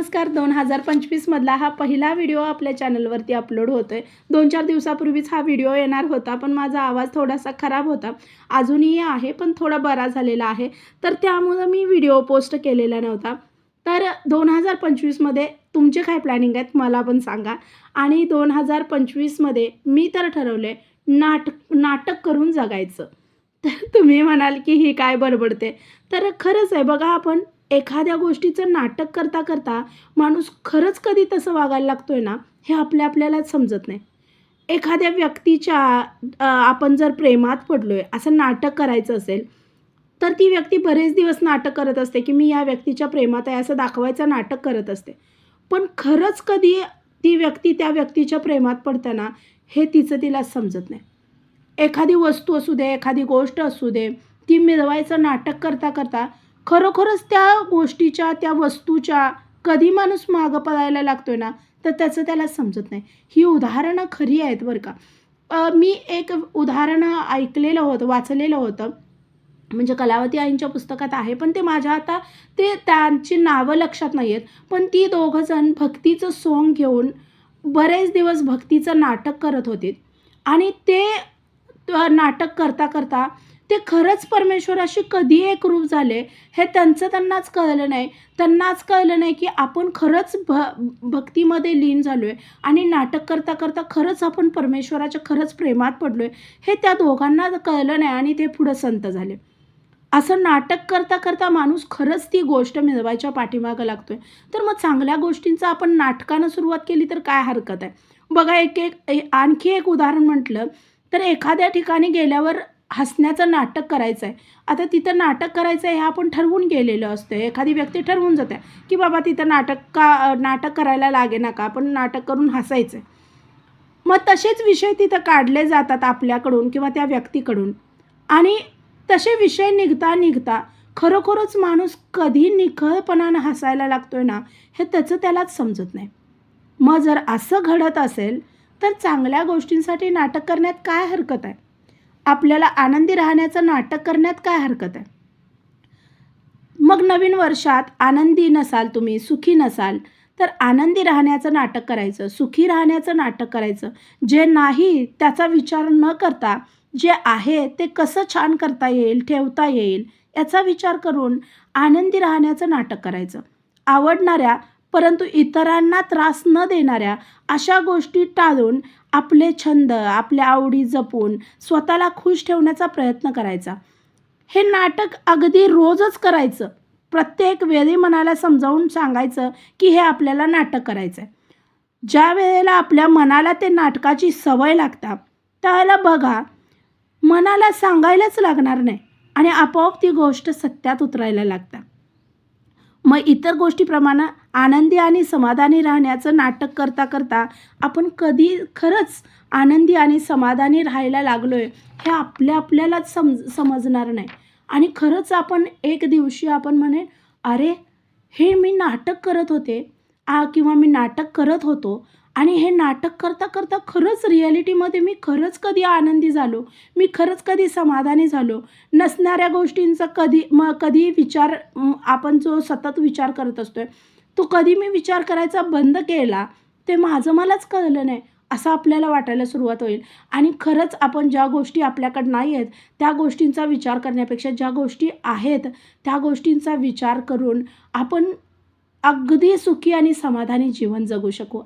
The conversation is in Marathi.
नमस्कार दोन हजार पंचवीसमधला हा पहिला व्हिडिओ आपल्या चॅनलवरती अपलोड होतो आहे दोन चार दिवसापूर्वीच हा व्हिडिओ येणार होता पण माझा आवाज थोडासा खराब होता. अजूनही आहे पण थोडा बरा झालेला आहे. तर त्यामुळं मी व्हिडिओ पोस्ट केलेला नव्हता. तर दोन हजार पंचवीसमध्ये तुमचे काय प्लॅनिंग आहेत मला पण सांगा. आणि दोन हजार पंचवीसमध्ये मी तर ठरवले नाटक नाटक करून जगायचं. तर तुम्ही म्हणाल की ही काय बडबडते. तर खरंच आहे बघा आपण एखाद्या गोष्टीचं नाटक करता करता माणूस खरंच कधी तसं वागायला लागतो आहे ना हे आपल्या आपल्यालाच समजत नाही. एखाद्या व्यक्तीच्या आपण जर प्रेमात पडलो आहे असं नाटक करायचं असेल तर ती व्यक्ती बरेच दिवस नाटक करत असते की मी या व्यक्तीच्या प्रेमात आहे असं दाखवायचं नाटक करत असते. पण खरंच कधी ती व्यक्ती त्या व्यक्तीच्या प्रेमात पडताना हे तिचं तिला समजत नाही. एखादी वस्तू असू दे एखादी गोष्ट असू दे ती मिळवायचं नाटक करता करता खरोखरच त्या गोष्टीच्या त्या वस्तूच्या कधी माणूस मागं पडायला लागतोय ना तर त्याचं त्याला समजत नाही. ही उदाहरणं खरी आहेत बरं का. मी एक उदाहरणं ऐकलेलं होतं वाचलेलं होतं. म्हणजे कलावती आईंच्या पुस्तकात आहे पण ते माझ्या आता ते त्यांची नावं लक्षात नाही आहेत पण ती दोघंजण भक्तीचं सोंग घेऊन बरेच दिवस भक्तीचं नाटक करत होते. आणि ते नाटक करता करता ते खरंच परमेश्वराशी कधी एकरूप झाले हे त्यांचं त्यांनाच कळलं नाही. त्यांनाच कळलं नाही की आपण खरंच भ भक्तीमध्ये लीन झालो आहे आणि नाटक करता करता खरंच आपण परमेश्वराच्या खरंच प्रेमात पडलो आहे हे त्या दोघांना कळलं नाही आणि ते पुढं संत झाले. असं नाटक करता करता माणूस खरंच ती गोष्ट मिळवायच्या पाठीमागं लागतो आहे तर मग चांगल्या गोष्टींचं आपण नाटकानं सुरुवात केली तर काय हरकत आहे? बघा एक एक ए- आणखी एक उदाहरण म्हटलं तर एखाद्या ठिकाणी गेल्यावर हसण्याचं नाटक करायचं आहे आता तिथं नाटक करायचं आहे हे आपण ठरवून गेलेलं असतं एखादी व्यक्ती ठरवून जाते की बाबा तिथं नाटक का नाटक करायला लागे ना का आपण नाटक करून हसायचं आहे मग तसेच विषय तिथं काढले जातात आपल्याकडून किंवा त्या व्यक्तीकडून. आणि तसे विषय निघता निघता खरोखरच माणूस कधी निखळपणानं हसायला लागतोय ना हे त्याचं त्यालाच समजत नाही. मग जर असं घडत असेल तर चांगल्या गोष्टींसाठी नाटक करण्यात काय हरकत आहे? आपल्याला आनंदी राहण्याचं नाटक करण्यात काय हरकत आहे? मग नवीन वर्षात आनंदी नसाल तुम्ही सुखी नसाल तर आनंदी राहण्याचं नाटक करायचं सुखी राहण्याचं नाटक करायचं. जे नाही त्याचा विचार न करता जे आहे ते कसं छान करता येईल ठेवता येईल याचा विचार करून आनंदी राहण्याचं नाटक करायचं. आवडणाऱ्या परंतु इतरांना त्रास न देणाऱ्या अशा गोष्टी टाळून आपले छंद आपल्या आवडी जपून स्वतःला खुश ठेवण्याचा प्रयत्न करायचा. हे नाटक अगदी रोजच करायचं. प्रत्येक वेळी मनाला समजावून सांगायचं की हे आपल्याला नाटक करायचं आहे ज्या वेळेला आपल्या मनाला ते नाटकाची सवय लागतात त्यावेळेला बघा मनाला सांगायलाच लागणार नाही आणि आपोआप ती गोष्ट सत्यात उतरायला लागतात मग इतर गोष्टीप्रमाणे आनंदी आणि समाधानी राहण्याचं नाटक करता करता आपण कधी खरंच आनंदी आणि समाधानी राहायला लागलो आहे हे आपल्या आपल्यालाच सम समजणार नाही. आणि खरंच आपण एक दिवशी आपण म्हणे अरे हे मी नाटक करत होते. आ किंवा मी नाटक करत होतो. आणि हे नाटक करता करता खरंच रिॲलिटीमध्ये मी खरंच कधी आनंदी झालो? मी खरंच कधी समाधानी झालो? नसणाऱ्या गोष्टींचा कधी मग कधी विचार आपण जो सतत विचार करत असतो आहे तो कधी मी विचार करायचा बंद केला ते माझं मलाच कळलं नाही असं आपल्याला वाटायला सुरुवात होईल. आणि खरंच आपण ज्या गोष्टी आपल्याकडं नाही आहेत त्या गोष्टींचा विचार करण्यापेक्षा ज्या गोष्टी आहेत त्या गोष्टींचा विचार करून आपण अगदी सुखी आणि समाधानी जीवन जगू शकू.